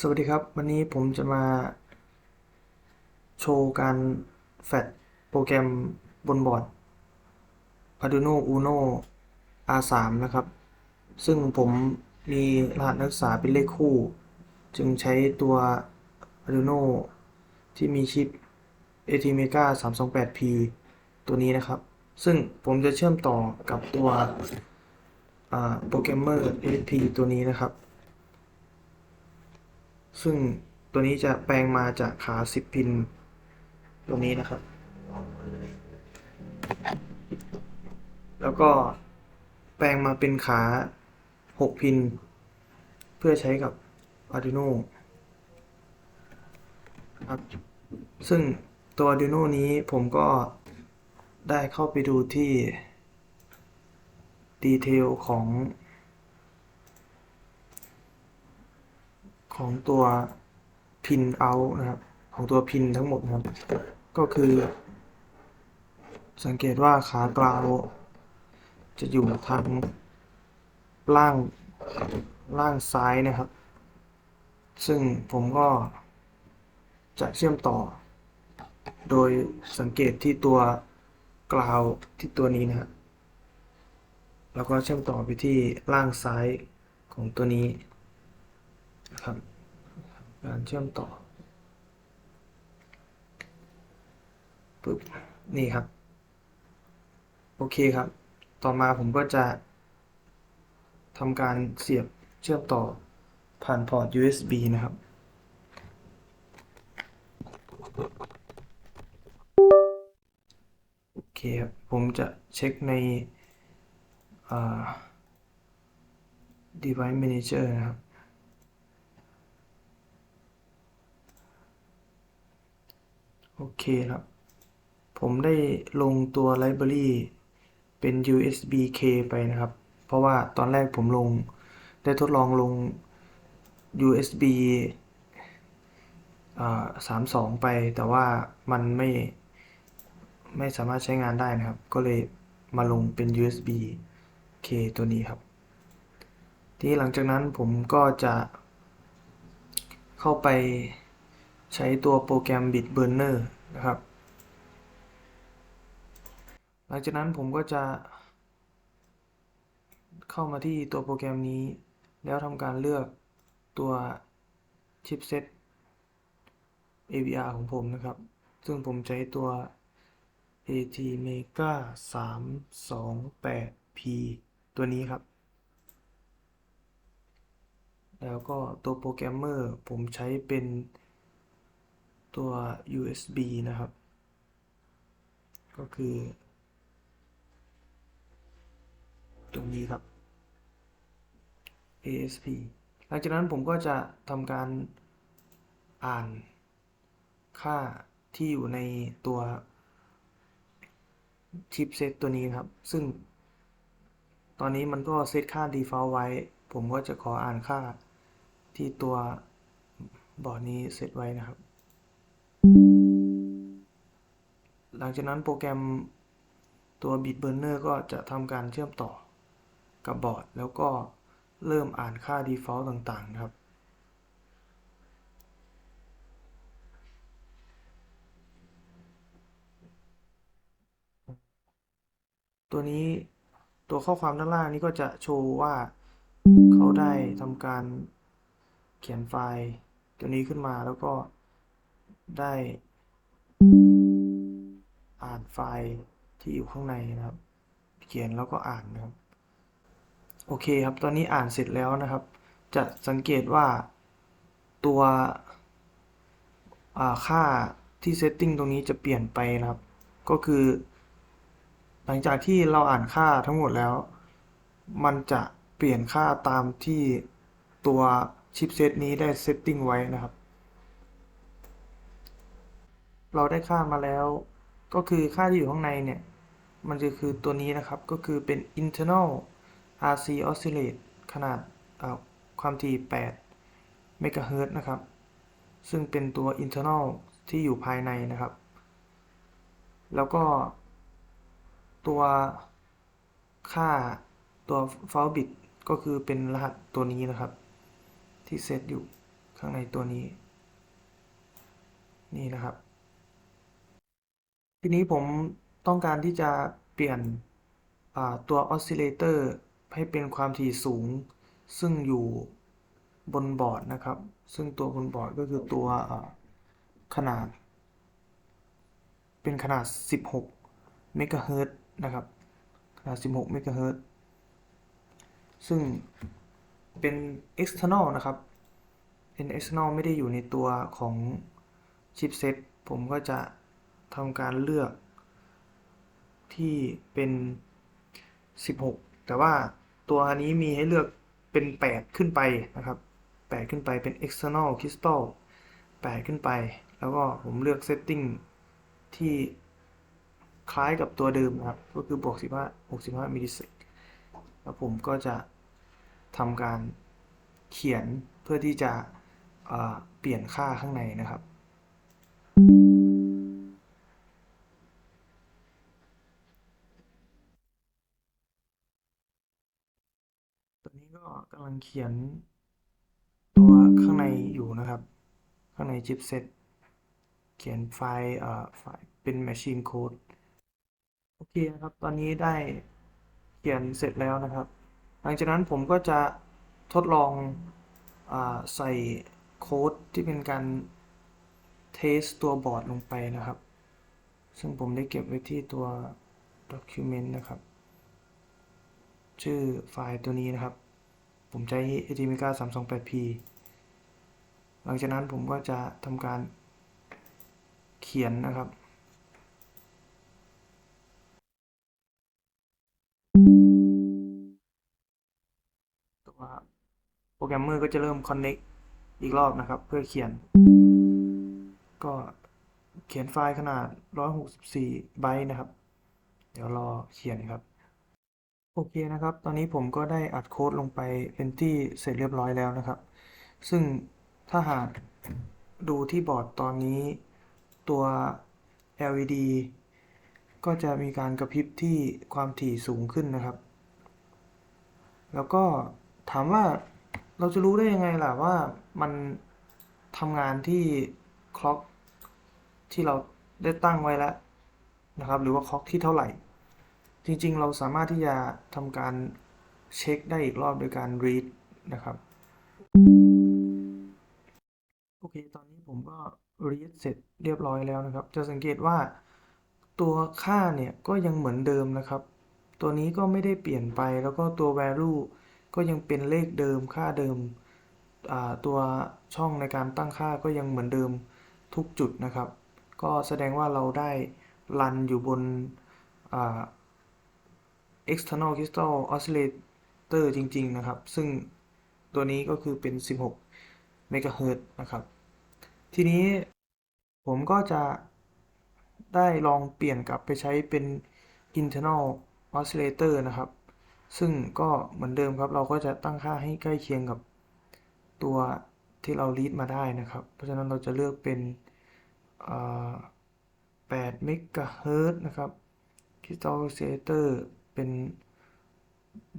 สวัสดีครับ วันนี้ผมจะมา โชว์การแฟดโปรแกรมบนบอร์ด Arduino Uno R3 นะครับ ซึ่งผมมีรหัสนักศึกษาเป็นเลขคู่ จึงใช้ตัว Arduino ที่มีชิป ATmega 328P ตัวนี้นะครับ ซึ่งผมจะเชื่อมต่อกับตัวโปรแกรมเมอร์ SP ตัวนี้นะครับ ซึ่งตัวนี้จะแปลงมาจากขา 10 พินตัวนี้นะครับ แล้วก็แปลงมาเป็นขา 6 พิน เพื่อใช้กับ Arduino ครับซึ่งตัว Arduino นี้ผมก็ได้เข้าไปดูที่ดีเทลของ ของตัวพินเอานะครับของตัวพินทั้งหมดนะครับ ก็คือ สังเกตว่าขากลาวจะอยู่ทางล่างล่างซ้ายนะครับ ซึ่งผมก็จะเชื่อมต่อ โดยสังเกตที่ตัวกลาวที่ตัวนี้นะครับแล้วก็เชื่อมต่อไปที่ล่างซ้ายของตัวนี้ ครับการเชื่อมต่อปึ๊บนี่ครับ โอเคครับ ต่อมาผมก็จะทำการเสียบเชื่อมต่อผ่านพอร์ต USB นะครับ โอเคครับ ผมจะเช็คใน device manager นะครับ โอเคครับ ผมได้ลงตัว library เป็น USB K ไปนะครับ เพราะว่าตอนแรกผมลงได้ทดลองลง USB สามสองไปแต่ว่ามันไม่ไม่สามารถใช้งานได้นะครับ ก็เลยมาลงเป็น USB K ตัวนี้ครับ ที่หลังจากนั้นผมก็จะเข้าไป ใช้ตัวโปรแกรม Bitburner นะครับ หลังจากนั้นผมก็จะเข้ามาที่ตัวโปรแกรมนี้ แล้วทำการเลือกตัวชิปเซต AVR ของผมนะครับ ซึ่งผมใช้ตัว ATmega 328P ตัวนี้ครับ แล้วก็ตัวโปรแกรมเมอร์ผมใช้เป็น ตัว USB นะครับ ก็คือ ตรงนี้ครับ ASP หลังจากนั้นผมก็จะทำการอ่านค่าที่อยู่ในตัวชิปเซตตัวนี้ครับ ซึ่ง ตอนนี้มันก็เซตค่า default ไว้ ผมก็จะขออ่านค่าที่ตัวบอร์ดนี้เซตไว้นะครับ หลังจากนั้นโปรแกรมตัว Bitburner ก็จะทำการเชื่อมต่อกับบอร์ด แล้วก็เริ่มอ่านค่า default ต่างๆครับ ตัวนี้ตัวข้อความด้านล่างนี้ก็จะโชว์ว่าเขาได้ทำการเขียนไฟล์ตัวนี้ขึ้นมาแล้วก็ได้ อ่านไฟล์ที่อยู่ข้างในนะครับ เขียนแล้วก็อ่านนะครับ โอเคครับ ตอนนี้อ่านเสร็จแล้วนะครับ จะสังเกตว่าตัวค่าที่เซตติ้งตรงนี้จะเปลี่ยนไปนะครับ ก็คือ หลังจากที่เราอ่านค่าทั้งหมดแล้ว มันจะเปลี่ยนค่าตามที่ตัวชิปเซตนี้ได้เซตติ้งไว้นะครับ เราได้ค่ามาแล้ว ก็คือค่าที่อยู่ข้างในเนี่ย มันจะคือตัวนี้นะครับ ก็คือเป็น internal RC oscillate ขนาดความถี่ 8 MHz นะครับ ซึ่งเป็นตัว internal ที่อยู่ภายในนะครับ แล้วก็ตัวค่าตัว fault bit ก็คือเป็นรหัสตัวนี้นะครับ ที่เซตอยู่ข้างในตัวนี้ นี่นะครับ ทีนี้ผมต้องการที่จะเปลี่ยนตัวออสซิเลเตอร์ให้เป็นความถี่สูง ซึ่งอยู่บนบอร์ดนะครับ ซึ่งตัวบนบอร์ดก็คือตัวขนาด เป็นขนาด 16เมกะเฮิรตนะครับ ขนาด 16เมกะเฮิรตซ์ซึ่งเป็น external นะครับ เป็น external ไม่ได้อยู่ในตัวของชิปเซตผมก็จะ ทำการเลือกที่เป็น 16 แต่ว่าตัวนี้มีให้เลือกเป็น 8 ขึ้นไปนะครับ 8 ขึ้นไปเป็น external crystal 8 ขึ้นไป แล้วก็ผมเลือก setting ที่คล้ายกับตัวเดิมนะครับ ก็คือบวก15 65มิลลิเซกแล้วผมก็จะทำการเขียนเพื่อที่จะเปลี่ยนค่าข้างในนะครับำลังเขียนตัวข้างในอยู่นะครับ ข้างในชิปเซ็ตเขียนไฟล์เอ่อไฟล์เป็น machine code โอเคนะครับ ตอนนี้ได้เขียนเสร็จแล้วนะครับ หลังจากนั้นผมก็จะทดลองอใส่โค้ดที่เป็นการเทสตัวบอร์ดลงไปนะครับ ซึ่งผมได้เก็บไว้ที่ตัว document นะครับ ชื่อไฟล์ตัวนี้นะครับ ผมใช้ ATmega 328p หลังจากนั้นผมก็จะทำการเขียนนะครับตัวโปรแกรมเมอร์ก็จะเริ่ม connect อีกรอบนะครับ เพื่อเขียน ก็เขียนไฟล์ขนาด 164 ไบต์นะครับ เดี๋ยวรอเขียนครับ โอเคนะครับ ตอนนี้ผมก็ได้อัดโค้ดลงไปเป็นที่เสร็จเรียบร้อยแล้วนะครับ ซึ่งถ้าหากดูที่บอร์ดตอนนี้ตัว LED ก็จะมีการกระพริบที่ความถี่สูงขึ้นนะครับ แล้วก็ถามว่าเราจะรู้ได้ยังไงล่ะว่ามันทำงานที่คล็อกที่เราได้ตั้งไว้แล้วนะครับ หรือว่าคล็อกที่เท่าไหร่ จริงๆ เราสามารถที่จะทำการเช็คได้อีกรอบโดยการ read นะครับ โอเค ตอนนี้ผมก็ read เสร็จเรียบร้อยแล้วนะครับ จะสังเกตว่าตัวค่าเนี่ยก็ยังเหมือนเดิมนะครับ ตัวนี้ก็ไม่ได้เปลี่ยนไป แล้วก็ตัว value ก็ยังเป็นเลขเดิมค่าเดิม ตัวช่องในการตั้งค่าก็ยังเหมือนเดิมทุกจุดนะครับ ก็แสดงว่าเราได้รันอยู่บน external crystal oscillator จริง ๆ นะครับ ซึ่งตัวนี้ก็คือเป็น 16เมกะเฮิรตนะครับ ทีนี้ผมก็จะได้ลองเปลี่ยนกลับไปใช้เป็น internal oscillator นะครับ ซึ่งก็เหมือนเดิมครับ เราก็จะตั้งค่าให้ใกล้เคียงกับตัวที่เรา read มาได้นะครับ เพราะฉะนั้นเราจะเลือกเป็น8เมกะเฮิรตนะครับ crystal oscillator เป็น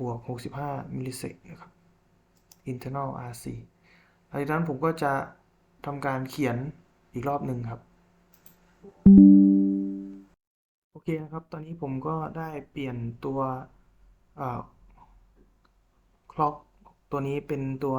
บวก 65มิลลิเซกนะครับ internal RC หลังจากนั้นผมก็จะทำการเขียนอีกรอบหนึ่งครับ โอเคนะครับ ตอนนี้ผมก็ได้เปลี่ยนตัวคล็อกตัวนี้เป็นตัว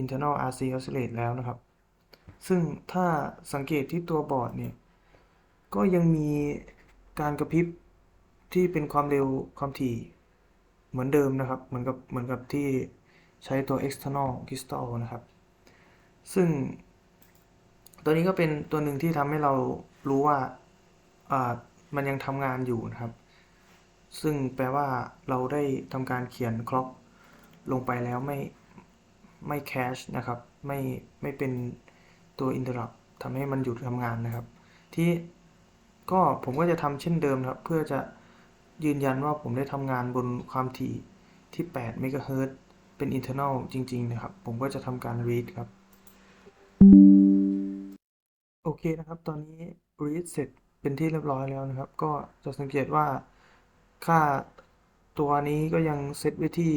internal RC oscillate แล้วนะครับ ซึ่งถ้าสังเกตที่ตัวบอร์ดเนี่ย ก็ยังมีการกระพริบ ที่เป็นความเร็วความถี่เหมือนเดิมนะครับ เหมือนกับเหมือนกับที่ใช้ตัว external crystal นะครับ ซึ่งตัวนี้ก็เป็นตัวหนึ่งที่ทำให้เรารู้ว่ามันยังทำงานอยู่นะครับ ซึ่งแปลว่าเราได้ทำการเขียนคล็อกลงไปแล้วไม่ไม่แคชนะครับ ไม่ไม่เป็นตัว interrupt ทำให้มันหยุดทำงานนะครับ ที่ก็ผมก็จะทำเช่นเดิมครับ เพื่อจะ ยืนยันว่าผมได้ทำงานบนความถี่ที่8เมกะเฮิรตซ์เป็น internal จริง ๆ นะครับ ผมก็จะทำการ read ครับ โอเคนะครับ ตอนนี้ read เสร็จเป็นที่เรียบร้อยแล้วนะครับ ก็จะสังเกตว่าค่าตัวนี้ก็ยังเซตไว้ที่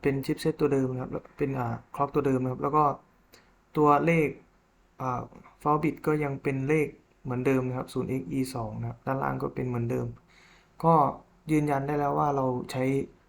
เป็นชิปเซตตัวเดิมนะครับ เป็นคล็อกตัวเดิมนะครับ แล้วก็ตัวเลขอ่า fault bit ก็ยังเป็นเลขเหมือนเดิมนะครับ 0x e 2 นะครับ ด้านล่างก็เป็นเหมือนเดิม ก็ยืนยันได้แล้วว่าเราใช้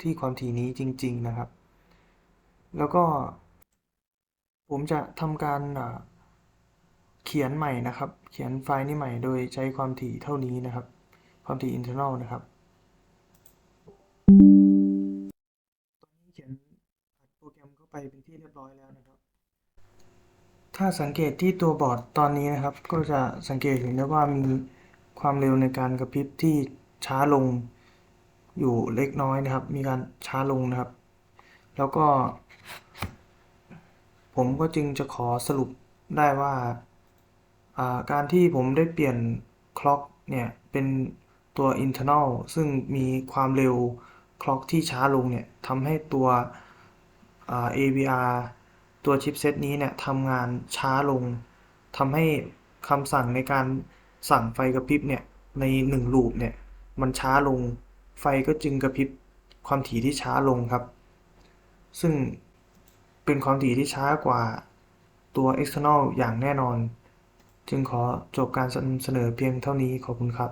ที่ความถี่นี้จริง ๆนะครับ แล้วก็ผมจะทำการเขียนใหม่นะครับ เขียนไฟล์นี้ใหม่โดยใช้ความถี่เท่านี้นะครับ ความถี่ internal นะครับตอนนี้เขียนอัดโปรแกรมเข้าไปเป็นที่เรียบร้อยแล้วนะครับ ถ้าสังเกตที่ตัวบอร์ดตอนนี้นะครับ ก็จะสังเกตเห็นได้ว่ามีความเร็วในการกระพริบที่ ช้าลงอยู่เล็กน้อยนะครับ มีการช้าลงนะครับ แล้วก็ ผมก็จึงจะขอสรุปได้ว่าาการที่ผมได้เปลี่ยนคล็อกเนี่ย เป็นตัว internal ซึ่งมีความเร็วคล็อกที่ช้าลงเนี่ยทำให้ตัว AVR ตัวชิปเซตนี้เนี่ยทำงานช้าลงทำให้คำสั่งในการสั่งไฟกระพริบเนี่ย ในหนึ่งลูปเนี่ย มันช้าลง ไฟก็จึงกระพริบความถี่ที่ช้าลงครับ ซึ่งเป็นความถี่ที่ช้ากว่าตัว external อย่างแน่นอน จึงขอจบการนำเสนอเพียงเท่านี้ขอบคุณครับ